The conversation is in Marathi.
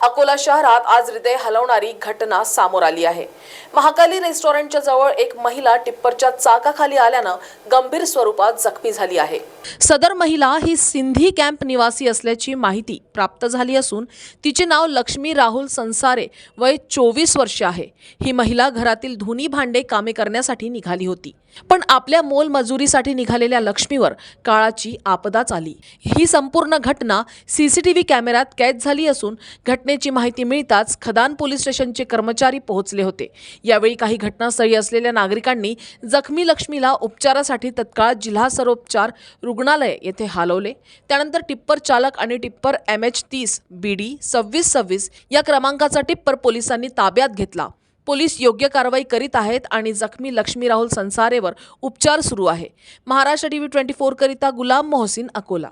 अकोला शहरात आज हृदय हलवणारी घटना समोर आली आहे. महाकाली रेस्टॉरंटच्या जवळ एक महिला टिप्परच्या चाकाखाली आल्यानं गंभीर स्वरूपात जखमी झाली आहे. सदर महिला ही सिंधी कॅम्प निवासी असल्याची माहिती प्राप्त झाली असून तिचे नाव लक्ष्मी राहुल संसारे वय चोवीस वर्ष आहे. ही महिला घरातील धुनी भांडे कामे करण्यासाठी निघाली होती. पण आपल्या मोलमजुरीसाठी निघालेल्या लक्ष्मीवर काळाची आपदाच आली. ही संपूर्ण घटना सीसीटीव्ही कॅमेऱ्यात कैद झाली असून घटनेची माहिती मिळताच खदान पोलीस स्टेशनचे कर्मचारी पोहोचले होते. यावेळी काही घटनास्थळी असलेल्या नागरिकांनी जखमी लक्ष्मीला उपचारासाठी तत्काळ जिल्हा सरोपचार रुग्णालय येथे हलवले. त्यानंतर टिप्पर चालक आणि टिप्पर एम एच तीस बी डी सव्वीस सव्वीस या क्रमांकाचा टिप्पर पोलिसांनी ताब्यात घेतला. पोलीस योग्य कारवाई करीत आहेत आणि जखमी लक्ष्मी राहुल संसारेवर उपचार सुरू आहे. महाराष्ट्र टीव्ही ट्वेंटी फोर करिता गुलाम मोहसिन अकोला.